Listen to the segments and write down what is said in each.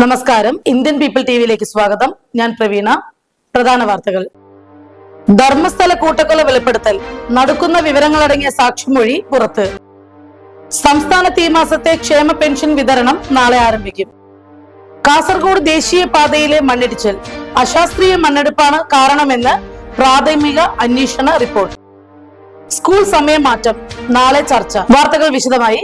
നമസ്കാരം. Indian people ടിവിയിലേക്ക് സ്വാഗതം. ഞാൻ പ്രവീണ. പ്രധാന വാർത്തകൾ. ധർമ്മസ്ഥല കൂട്ടക്കൊല വെളിപ്പെടുത്തൽ. നടക്കുന്ന വിവരങ്ങളടങ്ങിയ സാക്ഷിമൊഴി പുറത്ത്. സംസ്ഥാനത്ത് ഈ മാസത്തെ ക്ഷേമ പെൻഷൻ വിതരണം നാളെ ആരംഭിക്കും. കാസർഗോഡ് ദേശീയ പാതയിലെ മണ്ണിടിച്ചൽ. അശാസ്ത്രീയ മണ്ണെടുപ്പാണ് കാരണമെന്ന് പ്രാഥമിക അന്വേഷണ റിപ്പോർട്ട്. സ്കൂൾ സമയമാറ്റം. നാളെ ചർച്ച. വാർത്തകൾ വിശദമായി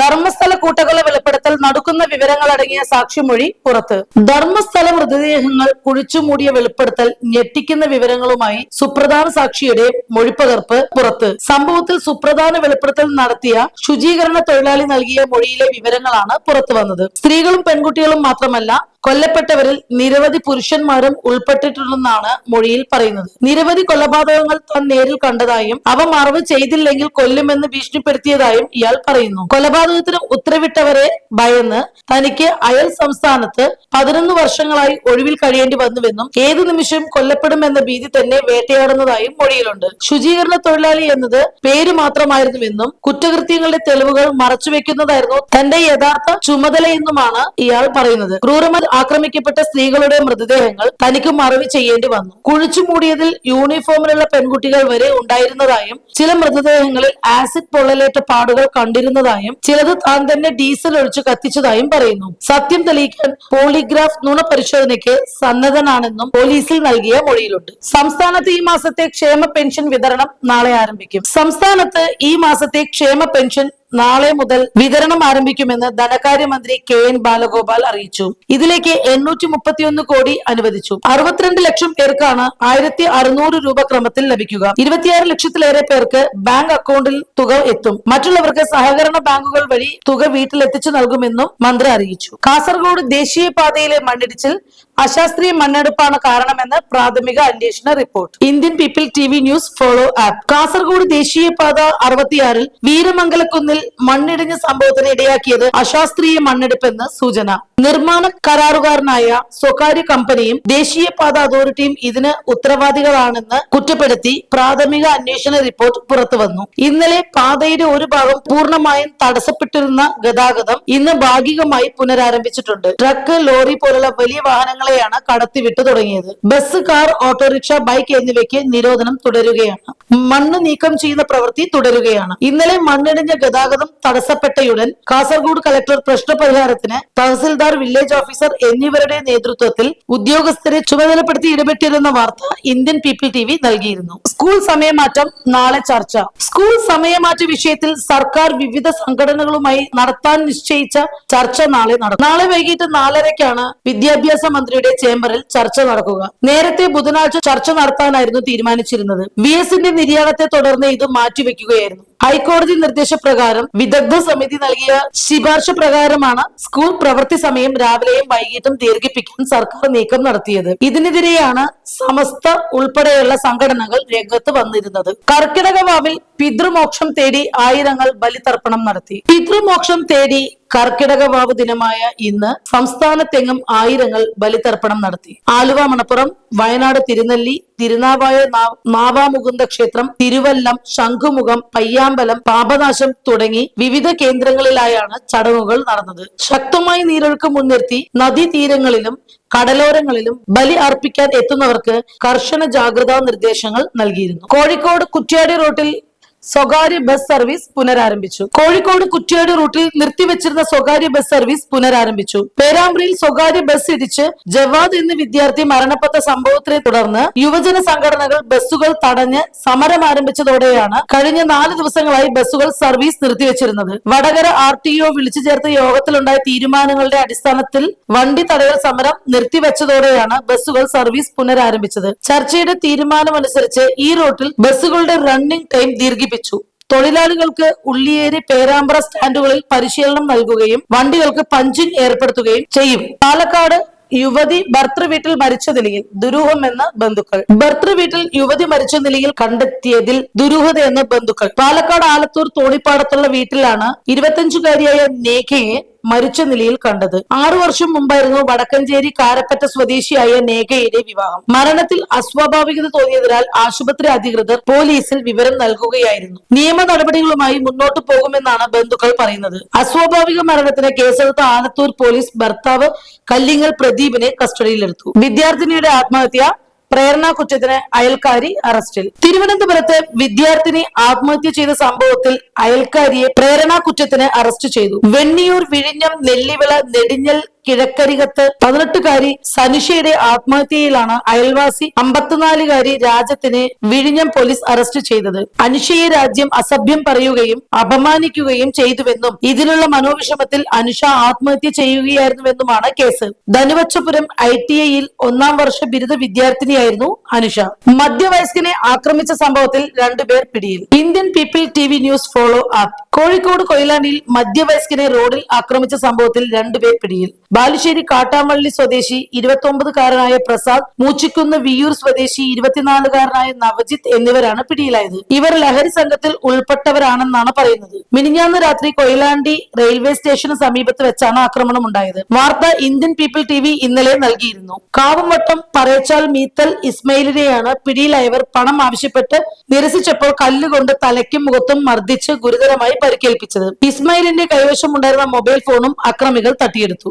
ധർമ്മസ്ഥല കൂട്ടകൊല വെളിപ്പെടുത്തൽ നടക്കുന്ന വിവരങ്ങൾ അടങ്ങിയ സാക്ഷിമൊഴി പുറത്ത്. ധർമ്മസ്ഥല മൃതദേഹങ്ങൾ കുഴിച്ചുമൂടിയ വെളിപ്പെടുത്തൽ ഞെട്ടിക്കുന്ന വിവരങ്ങളുമായി സുപ്രധാന സാക്ഷിയുടെ മൊഴിപ്പകർപ്പ് പുറത്ത്. സംഭവത്തിൽ സുപ്രധാന വെളിപ്പെടുത്തൽ നടത്തിയ ശുചീകരണ തൊഴിലാളി നൽകിയ മൊഴിയിലെ വിവരങ്ങളാണ് പുറത്തു വന്നത്. സ്ത്രീകളും പെൺകുട്ടികളും മാത്രമല്ല കൊല്ലപ്പെട്ടവരിൽ നിരവധി പുരുഷന്മാരും ഉൾപ്പെട്ടിട്ടുണ്ടെന്നാണ് മൊഴിയിൽ പറയുന്നത്. നിരവധി കൊലപാതകങ്ങൾ താൻ നേരിൽ കണ്ടതായും അവ മറവ് ചെയ്തില്ലെങ്കിൽ കൊല്ലുമെന്ന് ഭീഷണിപ്പെടുത്തിയതായും ഇയാൾ പറയുന്നു. കൊലപാതകത്തിന് ഉത്തരവിട്ടവരെ ഭയന്ന് തനിക്ക് അയൽ സംസ്ഥാനത്ത് പതിനൊന്ന് വർഷങ്ങളായി ഒഴിവിൽ കഴിയേണ്ടി വന്നുവെന്നും ഏതു നിമിഷം കൊല്ലപ്പെടുമെന്ന ഭീതി തന്നെ വേട്ടയാടുന്നതായും മൊഴിയിലുണ്ട്. ശുചീകരണ തൊഴിലാളി എന്നത് പേര് മാത്രമായിരുന്നുവെന്നും കുറ്റകൃത്യങ്ങളുടെ തെളിവുകൾ മറച്ചുവെക്കുന്നതായിരുന്നു തന്റെ യഥാർത്ഥ ചുമതലയെന്നുമാണ് ഇയാൾ പറയുന്നത്. ക്രൂരമായി ആക്രമിക്കപ്പെട്ട സ്ത്രീകളുടെ മൃതദേഹങ്ങൾ തനിക്ക് മറവി ചെയ്യേണ്ടി വന്നു. കുഴിച്ചു മൂടിയതിൽ യൂണിഫോമിലുള്ള പെൺകുട്ടികൾ വരെ ഉണ്ടായിരുന്നതായും ചില മൃതദേഹങ്ങളിൽ ആസിഡ് പൊള്ളലേറ്റ പാടുകൾ കണ്ടിരുന്നതായും ചിലത് താൻ തന്നെ ഡീസൽ ഒഴിച്ച് കത്തിച്ചതായും പറയുന്നു. സത്യം തെളിയിക്കാൻ പോളിഗ്രാഫ് നുണ പരിശോധനയ്ക്ക് സന്നദ്ധനാണെന്നും പോലീസിൽ നൽകിയ മൊഴിയിലുണ്ട്. സംസ്ഥാനത്ത് ഈ മാസത്തെ ക്ഷേമ പെൻഷൻ വിതരണം നാളെ ആരംഭിക്കും. സംസ്ഥാനത്ത് ഈ മാസത്തെ ക്ഷേമ പെൻഷൻ നാളെ മുതൽ വിതരണം ആരംഭിക്കുമെന്ന് ധനകാര്യമന്ത്രി കെ എൻ ബാലഗോപാൽ അറിയിച്ചു. ഇതിലേക്ക് എണ്ണൂറ്റി മുപ്പത്തിയൊന്ന് കോടി അനുവദിച്ചു. അറുപത്തിരണ്ട് ലക്ഷം പേർക്കാണ് ആയിരത്തി അറുന്നൂറ് രൂപ ക്രമത്തിൽ ലഭിക്കുക. ഇരുപത്തിയാറ് ലക്ഷത്തിലേറെ പേർക്ക് ബാങ്ക് അക്കൗണ്ടിൽ തുക എത്തും. മറ്റുള്ളവർക്ക് സഹകരണ ബാങ്കുകൾ വഴി തുക വീട്ടിലെത്തിച്ചു നൽകുമെന്നും മന്ത്രി അറിയിച്ചു. കാസർഗോഡ് ദേശീയപാതയിലെ മണ്ണിടിച്ചിൽ അശാസ്ത്രീയ മണ്ണെടുപ്പാണ് കാരണമെന്ന് പ്രാഥമിക അന്വേഷണ report. Indian people T news follow app. Kasaragod ദേശീയപാത അറുപത്തിയാറിൽ വീരമംഗലക്കുന്നിൽ മണ്ണിടിഞ്ഞ സംഭവത്തിന് ഇടയാക്കിയത് അശാസ്ത്രീയ മണ്ണെടുപ്പെന്ന് സൂചന. നിർമ്മാണ കരാറുകാരനായ സ്വകാര്യ കമ്പനിയും ദേശീയപാത അതോറിറ്റിയും ഇതിന് ഉത്തരവാദികളാണെന്ന് കുറ്റപ്പെടുത്തി പ്രാഥമിക അന്വേഷണ റിപ്പോർട്ട് പുറത്തുവന്നു ഇന്നലെ പാതയുടെ ഒരു ഭാഗം പൂർണമായും തടസ്സപ്പെട്ടിരുന്ന ഗതാഗതം ഇന്ന് ഭാഗികമായി പുനരാരംഭിച്ചിട്ടുണ്ട്. ട്രക്ക് ലോറി പോലുള്ള വലിയ വാഹനങ്ങളെയാണ് കടത്തിവിട്ടു തുടങ്ങിയത്. ബസ് കാർ ഓട്ടോറിക്ഷ ബൈക്ക് എന്നിവയ്ക്ക് നിരോധനം തുടരുകയാണ്. മണ്ണ് നീക്കം ചെയ്യുന്ന പ്രവൃത്തി തുടരുകയാണ്. ഇന്നലെ മണ്ണിടിഞ്ഞ ഗതാഗതം തടസ്സപ്പെട്ടയുടൻ കാസർഗോഡ് കളക്ടർ പ്രശ്നപരിഹാരത്തിന് തഹസിൽദാർ വില്ലേജ് ഓഫീസർ എന്നിവരുടെ നേതൃത്വത്തിൽ ഉദ്യോഗസ്ഥരെ ചുമതലപ്പെടുത്തി ഇടപെട്ടിരുന്ന വാർത്ത ഇന്ത്യൻ പീപ്പിൾ ടി വി നൽകിയിരുന്നു. സ്കൂൾ സമയമാറ്റം നാളെ ചർച്ച. സ്കൂൾ സമയമാറ്റ വിഷയത്തിൽ സർക്കാർ വിവിധ സംഘടനകളുമായി നടത്താൻ നിശ്ചയിച്ച ചർച്ച നാളെ നടക്കും. നാളെ വൈകിട്ട് നാലരയ്ക്കാണ് വിദ്യാഭ്യാസ മന്ത്രിയുടെ ചേംബറിൽ ചർച്ച നടക്കുക. നേരത്തെ ബുധനാഴ്ച ചർച്ച നടത്താനായിരുന്നു തീരുമാനിച്ചിരുന്നത്. വി എസിന്റെ നിര്യാണത്തെ തുടർന്ന് ഇത് മാറ്റിവെക്കുകയായിരുന്നു. ഹൈക്കോടതി നിർദ്ദേശപ്രകാരം വിദഗ്ധ സമിതി നൽകിയ ശിപാർശ പ്രകാരമാണ് സ്കൂൾ പ്രവൃത്തി സമയം രാവിലെയും വൈകിട്ടും ദീർഘിപ്പിക്കാൻ സർക്കാർ നീക്കം നടത്തിയത്. ഇതിനെതിരെയാണ് സമസ്ത ഉൾപ്പെടെയുള്ള സംഘടനകൾ രംഗത്ത് വന്നിരുന്നത്. കർക്കിടക വാവിൽ പിതൃമോക്ഷം തേടി ആയിരങ്ങൾ ബലിതർപ്പണം നടത്തി. പിതൃമോക്ഷം തേടി കർക്കിടക വാവ് ദിനമായ ഇന്ന് സംസ്ഥാനത്തെങ്ങും ആയിരങ്ങൾ ബലിതർപ്പണം നടത്തി. ആലുവ മണപ്പുറം വയനാട് തിരുനെല്ലി തിരുനാവായ നാവാമുകുന്ദ ക്ഷേത്രം തിരുവല്ലം ശംഖുമുഖം പയ്യാമ്പലം പാപനാശം തുടങ്ങി വിവിധ കേന്ദ്രങ്ങളിലായാണ് ചടങ്ങുകൾ നടന്നത്. ശക്തമായ നീരൊഴുക്ക് മുൻനിർത്തി നദീതീരങ്ങളിലും കടലോരങ്ങളിലും ബലി അർപ്പിക്കാൻ എത്തുന്നവർക്ക് കർശന ജാഗ്രതാ നിർദ്ദേശങ്ങൾ നൽകിയിരുന്നു. കോഴിക്കോട് കുറ്റ്യാടി റൂട്ടിൽ സ്വകാര്യ ബസ് സർവീസ് പുനരാരംഭിച്ചു. കോഴിക്കോട് കുറ്റിയാട് റൂട്ടിൽ നിർത്തിവെച്ചിരുന്ന സ്വകാര്യ ബസ് സർവീസ് പുനരാരംഭിച്ചു. പേരാമ്പ്രയിൽ സ്വകാര്യ ബസ് ഇടിച്ച് ജവാദ് എന്ന വിദ്യാർത്ഥി മരണപ്പെട്ട സംഭവത്തെ തുടർന്ന് യുവജന സംഘടനകൾ ബസ്സുകൾ തടഞ്ഞ് സമരം ആരംഭിച്ചതോടെയാണ് കഴിഞ്ഞ നാല് ദിവസങ്ങളായി ബസ്സുകൾ സർവീസ് നിർത്തിവെച്ചിരുന്നത്. വടകര ആർ ടി ഒ വിളിച്ചു ചേർത്ത യോഗത്തിലുണ്ടായ തീരുമാനങ്ങളുടെ അടിസ്ഥാനത്തിൽ വണ്ടി തടയൽ സമരം നിർത്തിവെച്ചതോടെയാണ് ബസ്സുകൾ സർവീസ് പുനരാരംഭിച്ചത്. ചർച്ചയുടെ തീരുമാനമനുസരിച്ച് ഈ റൂട്ടിൽ ബസ്സുകളുടെ റണ്ണിംഗ് ടൈം ദീർഘിപ്പിച്ചു. തൊഴിലാളികൾക്ക് ഉള്ളിയേരി പേരാമ്പ്ര സ്റ്റാൻഡുകളിൽ പരിശീലനം നൽകുകയും വണ്ടികൾക്ക് പഞ്ചിങ് ഏർപ്പെടുത്തുകയും ചെയ്യും. പാലക്കാട് യുവതി ഭർത്തൃ വീട്ടിൽ മരിച്ച നിലയിൽ ദുരൂഹമെന്ന് ബന്ധുക്കൾ. ഭർത്തൃ വീട്ടിൽ യുവതി മരിച്ച നിലയിൽ കണ്ടെത്തിയതിൽ ദുരൂഹതയെന്ന് ബന്ധുക്കൾ. പാലക്കാട് ആലത്തൂർ തോണിപ്പാടത്തുള്ള വീട്ടിലാണ് ഇരുപത്തിയഞ്ചുകാരിയായ നേഖയെ മരിച്ച നിലയിൽ കണ്ടത്. ആറു വർഷം മുമ്പായിരുന്നു വടക്കഞ്ചേരി കാരപ്പറ്റ സ്വദേശിയായ നേഗയുടെ വിവാഹം. മരണത്തിൽ അസ്വാഭാവികത തോന്നിയതിനാൽ ആശുപത്രി അധികൃതർ പോലീസിൽ വിവരം നൽകുകയായിരുന്നു. നിയമ നടപടികളുമായി മുന്നോട്ടു പോകുമെന്നാണ് ബന്ധുക്കൾ പറയുന്നത്. അസ്വാഭാവിക മരണത്തിന് കേസെടുത്ത ആലത്തൂർ പോലീസ് ഭർത്താവ് കല്ലിങ്ങൽ പ്രദീപിനെ കസ്റ്റഡിയിലെടുത്തു. വിദ്യാർത്ഥിനിയുടെ ആത്മഹത്യ പ്രേരണ കുറ്റത്തിന് അയൽക്കാരി അറസ്റ്റിൽ. തിരുവനന്തപുരത്ത് വിദ്യാർത്ഥിനി ആത്മഹത്യ ചെയ്ത സംഭവത്തിൽ അയൽക്കാരിയെ പ്രേരണ കുറ്റത്തിന് അറസ്റ്റ് ചെയ്തു. വെണ്ണിയൂർ വിഴിഞ്ഞം നെല്ലിവിള നെടിഞ്ഞൽ കിഴക്കരികത്ത് പതിനെട്ടുകാരി സനുഷയുടെ ആത്മഹത്യയിലാണ് അയൽവാസി അമ്പത്തിനാലുകാരി രാജത്തിനെ വിഴിഞ്ഞം പോലീസ് അറസ്റ്റ് ചെയ്തത്. അനുഷയെ രാജ്യം അസഭ്യം പറയുകയും അപമാനിക്കുകയും ചെയ്തുവെന്നും ഇതിനുള്ള മനോവിഷമത്തിൽ അനുഷ ആത്മഹത്യ ചെയ്യുകയായിരുന്നുവെന്നുമാണ് കേസ്. ധനുവച്ചപുരം ഐ ടി ഐയിൽ ഒന്നാം വർഷ ബിരുദ വിദ്യാർത്ഥിനിയായിരുന്നു അനുഷ. മധ്യവയസ്കനെ ആക്രമിച്ച സംഭവത്തിൽ രണ്ടുപേർ പിടിയിൽ. Indian people T V news follow app. Kozhikode കൊയിലാണ്ടിയിൽ മധ്യവയസ്കനെ റോഡിൽ ആക്രമിച്ച സംഭവത്തിൽ രണ്ടുപേർ പിടിയിൽ. ബാലുശ്ശേരി കാട്ടാമള്ളി സ്വദേശി ഇരുപത്തി പ്രസാദ് മൂച്ചിക്കുന്ന് വിയൂർ സ്വദേശി ഇരുപത്തിനാലുകാരനായ നവജിത്ത് എന്നിവരാണ് പിടിയിലായത്. ഇവർ ലഹരി സംഘത്തിൽ ഉൾപ്പെട്ടവരാണെന്നാണ് പറയുന്നത്. മിനിഞ്ഞാന്ന് രാത്രി കൊയിലാണ്ടി റെയിൽവേ സ്റ്റേഷന് സമീപത്ത് വെച്ചാണ് ആക്രമണം ഉണ്ടായത് വാർത്ത ഇന്ത്യൻ പീപ്പിൾ ടി വി ഇന്നലെ നൽകിയിരുന്നു. കാവുംവട്ടം പറയച്ചാൽ മീത്തൽ ഇസ്മയിലിനെയാണ് പിടിയിലായവർ പണം ആവശ്യപ്പെട്ട് നിരസിച്ചപ്പോൾ കല്ലുകൊണ്ട് തലയ്ക്കും മുഖത്തും മർദ്ദിച്ച് ഗുരുതരമായി പരിക്കേൽപ്പിച്ചത്. ഇസ്മയിലിന്റെ കൈവശമുണ്ടായിരുന്ന മൊബൈൽ ഫോണും അക്രമികൾ തട്ടിയെടുത്തു.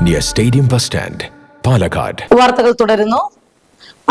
near Stadium Bus Stand, Palakkad വാർത്തകൾ തുടരുന്നു.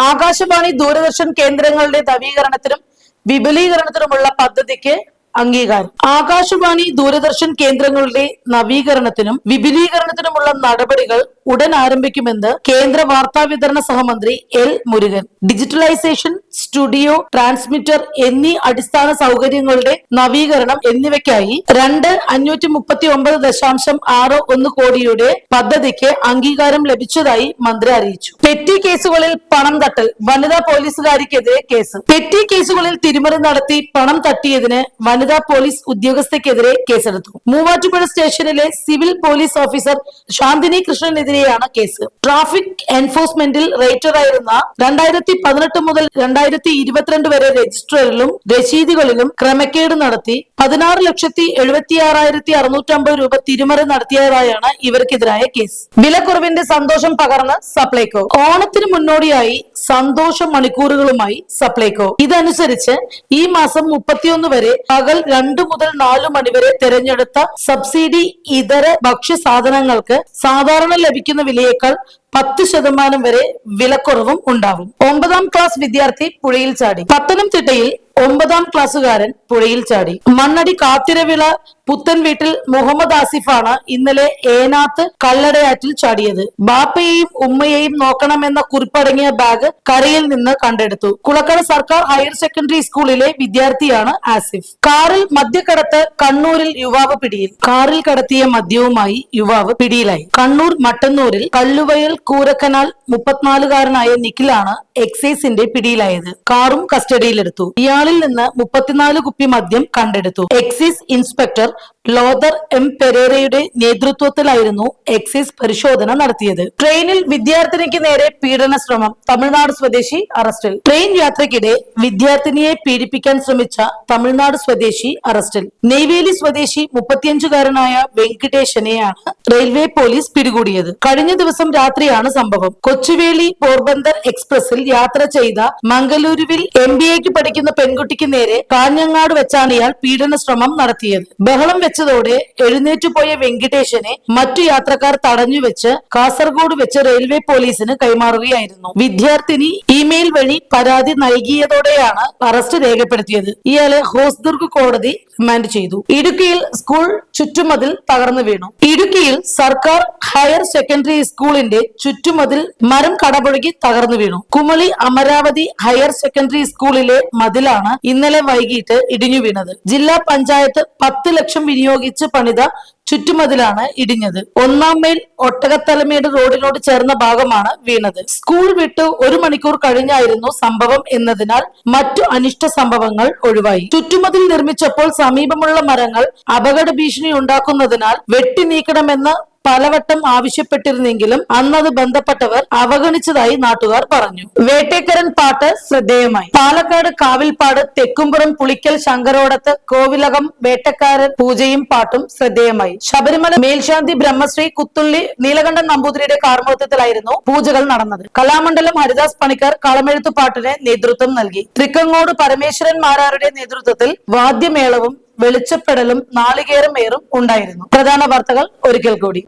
ആകാശവാണി ദൂരദർശൻ കേന്ദ്രങ്ങളുടെ നവീകരണത്തിനും വിപുലീകരണത്തിനുമുള്ള പദ്ധതിക്ക് അംഗീകാരം. ആകാശവാണി ദൂരദർശൻ കേന്ദ്രങ്ങളുടെ നവീകരണത്തിനും വിപുലീകരണത്തിനുമുള്ള നടപടികൾ ഉടൻ ആരംഭിക്കുമെന്ന് കേന്ദ്ര വാർത്താ വിതരണ സഹമന്ത്രി L Murugan. Digitalisation studio transmitter എന്നീ അടിസ്ഥാന സൗകര്യങ്ങളുടെ നവീകരണം എന്നിവയ്ക്കായി രണ്ട് അഞ്ഞൂറ്റി മുപ്പത്തി ഒമ്പത് ദശാംശം ആറ് ഒന്ന് കോടിയുടെ പദ്ധതിക്ക് അംഗീകാരം ലഭിച്ചതായി മന്ത്രി അറിയിച്ചു. പെറ്റി കേസുകളിൽ പണം തട്ടൽ വനിതാ പോലീസുകാരിക്കെതിരെ കേസ്. പെറ്റി കേസുകളിൽ തിരിമറി നടത്തി പണം തട്ടിയതിന് വനിതാ പോലീസ് ഉദ്യോഗസ്ഥയ്ക്കെതിരെ കേസെടുത്തു. മൂവാറ്റുപുഴ സ്റ്റേഷനിലെ സിവിൽ പോലീസ് ഓഫീസർ ശാന്തിനി കൃഷ്ണനെതിരെയാണ് കേസ്. ട്രാഫിക് എൻഫോഴ്സ്മെന്റിൽ റേറ്ററായിരുന്ന രണ്ടായിരത്തി പതിനെട്ട് മുതൽ രണ്ടായിരത്തി ഇരുപത്തിരണ്ട് വരെ രജിസ്റ്ററിലും രശീതികളിലും ക്രമക്കേട് നടത്തി പതിനാറ് ലക്ഷത്തി എഴുപത്തി ആറായിരത്തി അറുന്നൂറ്റമ്പത് രൂപ തിരിമറി നടത്തിയതായാണ് ഇവർക്കെതിരായ കേസ്. വിലക്കുറവിന്റെ സന്തോഷം പകർന്ന് സപ്ലൈകോ. ഓണത്തിന് മുന്നോടിയായി സന്തോഷ മണിക്കൂറുകളുമായി സപ്ലൈകോ. ഇതനുസരിച്ച് ഈ മാസം മുപ്പത്തിയൊന്ന് വരെ പകൽ രണ്ടു മുതൽ നാലു മണിവരെ തിരഞ്ഞെടുത്ത സബ്സിഡി ഇതര ഭക്ഷ്യസാധനങ്ങൾക്ക് സാധാരണ ലഭിക്കുന്ന വിലയേക്കാൾ പത്ത് ശതമാനം വരെ വിലക്കുറവും ഉണ്ടാവും. ഒമ്പതാം ക്ലാസ് വിദ്യാർത്ഥി പുഴയിൽ ചാടി. പത്തനംതിട്ടയിൽ ഒമ്പതാം ക്ലാസ്സുകാരൻ പുഴയിൽ ചാടി. മണ്ണടി കാത്തിരവിള പുത്തൻ വീട്ടിൽ മുഹമ്മദ് ആസിഫാണ് ഇന്നലെ ഏനാത്ത് കല്ലടയാറ്റിൽ ചാടിയത്. ബാപ്പയെയും ഉമ്മയെയും നോക്കണമെന്ന കുറിപ്പടങ്ങിയ ബാഗ് കരയിൽ നിന്ന് കണ്ടെടുത്തു. കുളക്കട സർക്കാർ ഹയർ സെക്കൻഡറി സ്കൂളിലെ വിദ്യാർത്ഥിയാണ് ആസിഫ്. കാറിൽ മദ്യക്കടത്ത് കണ്ണൂരിൽ യുവാവ് പിടിയിൽ. കാറിൽ കടത്തിയ മദ്യവുമായി യുവാവ് പിടിയിലായി. കണ്ണൂർ മട്ടന്നൂരിൽ കല്ലുവയൽ കൂരക്കനാൽ മുപ്പത്തിനാലുകാരനായ നിഖിലാണ് എക്സൈസിന്റെ പിടിയിലായത്. കാറും കസ്റ്റഡിയിലെടുത്തു. ഇയാളിൽ നിന്ന് മുപ്പത്തിനാല് കുപ്പി മദ്യം കണ്ടെടുത്തു. എക്സൈസ് ഇൻസ്പെക്ടർ ലോദർ എം പെരേരയുടെ നേതൃത്വത്തിലായിരുന്നു എക്സൈസ് പരിശോധന നടത്തിയത്. ട്രെയിനിൽ വിദ്യാർത്ഥിനിക്ക് നേരെ പീഡന ശ്രമം തമിഴ്നാട് സ്വദേശി അറസ്റ്റിൽ. ട്രെയിൻ യാത്രക്കിടെ വിദ്യാർത്ഥിനിയെ പീഡിപ്പിക്കാൻ ശ്രമിച്ച തമിഴ്നാട് സ്വദേശി അറസ്റ്റിൽ. നെയ്വേലി സ്വദേശി മുപ്പത്തിയഞ്ചുകാരനായ വെങ്കിടേശനെയാണ് റെയിൽവേ പോലീസ് പിടികൂടിയത്. കഴിഞ്ഞ ദിവസം രാത്രിയാണ് സംഭവം. കൊച്ചുവേളി പോർബന്ദർ എക്സ്പ്രസിൽ യാത്ര ചെയ്ത മംഗലൂരുവിൽ എം ബി എക്ക് പഠിക്കുന്ന പെൺകുട്ടിക്ക് നേരെ കാഞ്ഞങ്ങാട് വെച്ചാണ് ഇയാൾ പീഡന ശ്രമം നടത്തിയത്. ബഹളം വെച്ചതോടെ എഴുന്നേറ്റുപോയ വെങ്കിടേശനെ മറ്റു യാത്രക്കാർ തടഞ്ഞു വെച്ച് കാസർഗോഡ് വെച്ച് റെയിൽവേ പോലീസിന് കൈമാറുകയായിരുന്നു. വിദ്യാർത്ഥിനി ഇമെയിൽ വഴി പരാതി നൽകിയതോടെയാണ് അറസ്റ്റ് രേഖപ്പെടുത്തിയത്. ഇയാളെ ഹോസ്ദുർഗ് കോടതി റിമാൻഡ് ചെയ്തു. ഇടുക്കിയിൽ സ്കൂൾ ചുറ്റുമതിൽ തകർന്നു വീണു. ഇടുക്കിയിൽ സർക്കാർ ഹയർ സെക്കൻഡറി സ്കൂളിന്റെ ചുറ്റുമതിൽ മരം കടപുഴകി തകർന്നു വീണു. കുമളി അമരാവതി ഹയർ സെക്കൻഡറി സ്കൂളിലെ മതിലാണ് ഇന്നലെ വൈകിട്ട് ഇടിഞ്ഞു വീണത്. ജില്ലാ പഞ്ചായത്ത് പത്ത് ലക്ഷം വിനിയോഗിച്ച് പണിത ചുറ്റുമതിലാണ് ഇടിഞ്ഞത്. ഒന്നാം മൈൽ ഒട്ടകത്തലമേട് റോഡിനോട് ചേർന്ന ഭാഗമാണ് വീണത്. സ്കൂൾ വിട്ട് ഒരു മണിക്കൂർ കഴിഞ്ഞായിരുന്നു സംഭവം എന്നതിനാൽ മറ്റു അനിഷ്ട സംഭവങ്ങൾ ഒഴിവായി. ചുറ്റുമതിൽ നിർമ്മിച്ചപ്പോൾ സമീപമുള്ള മരങ്ങൾ അപകട ഭീഷണി ഉണ്ടാക്കുന്നതിനാൽ വെട്ടി നീക്കണമെന്ന് പലവട്ടം ആവശ്യപ്പെട്ടിരുന്നെങ്കിലും അന്നത് ബന്ധപ്പെട്ടവർ അവഗണിച്ചതായി നാട്ടുകാർ പറഞ്ഞു. വേട്ടേക്കരൻ പാട്ട് ശ്രദ്ധേയമായി. പാലക്കാട് കാവിൽപ്പാട് തെക്കുംപുറം പുളിക്കൽ ശങ്കരോടത്ത് കോവിലകം വേട്ടക്കാരൻ പൂജയും പാട്ടും ശ്രദ്ധേയമായി. ശബരിമല മേൽശാന്തി ബ്രഹ്മശ്രീ കുത്തുള്ളി നീലകണ്ഠൻ നമ്പൂതിരിയുടെ കാർമ്മോത്വത്തിലായിരുന്നു പൂജകൾ നടന്നത്. കലാമണ്ഡലം ഹരിദാസ് പണിക്കർ കളമെഴുത്തു പാട്ടിന് നേതൃത്വം നൽകി. തൃക്കങ്ങോട് പരമേശ്വരൻ മാരാരുടെ നേതൃത്വത്തിൽ വാദ്യമേളവും വെളിച്ചപ്പെടലും നാളികേരമേറും ഉണ്ടായിരുന്നു. പ്രധാന വാർത്തകൾ ഒരിക്കൽ കൂടി.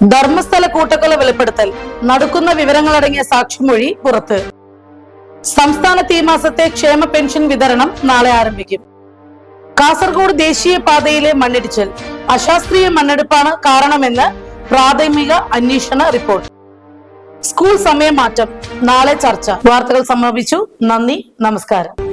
ധർമ്മസ്ഥല കൂട്ടക്കൊല വെളിപ്പെടുത്തൽ. നടക്കുന്ന വിവരങ്ങളടങ്ങിയ സാക്ഷിമൊഴി പുറത്ത്. സംസ്ഥാനത്ത് ഈ മാസത്തെ ക്ഷേമ പെൻഷൻ വിതരണം നാളെ ആരംഭിക്കും. കാസർഗോഡ് ദേശീയ പാതയിലെ മണ്ണിടിച്ചിൽ. അശാസ്ത്രീയ മണ്ണെടുപ്പാണ് കാരണമെന്ന് പ്രാഥമിക അന്വേഷണ റിപ്പോർട്ട്. സ്കൂൾ സമയമാറ്റം. നാളെ ചർച്ച. വാർത്തകൾ സമാപിച്ചു നന്ദി. നമസ്കാരം.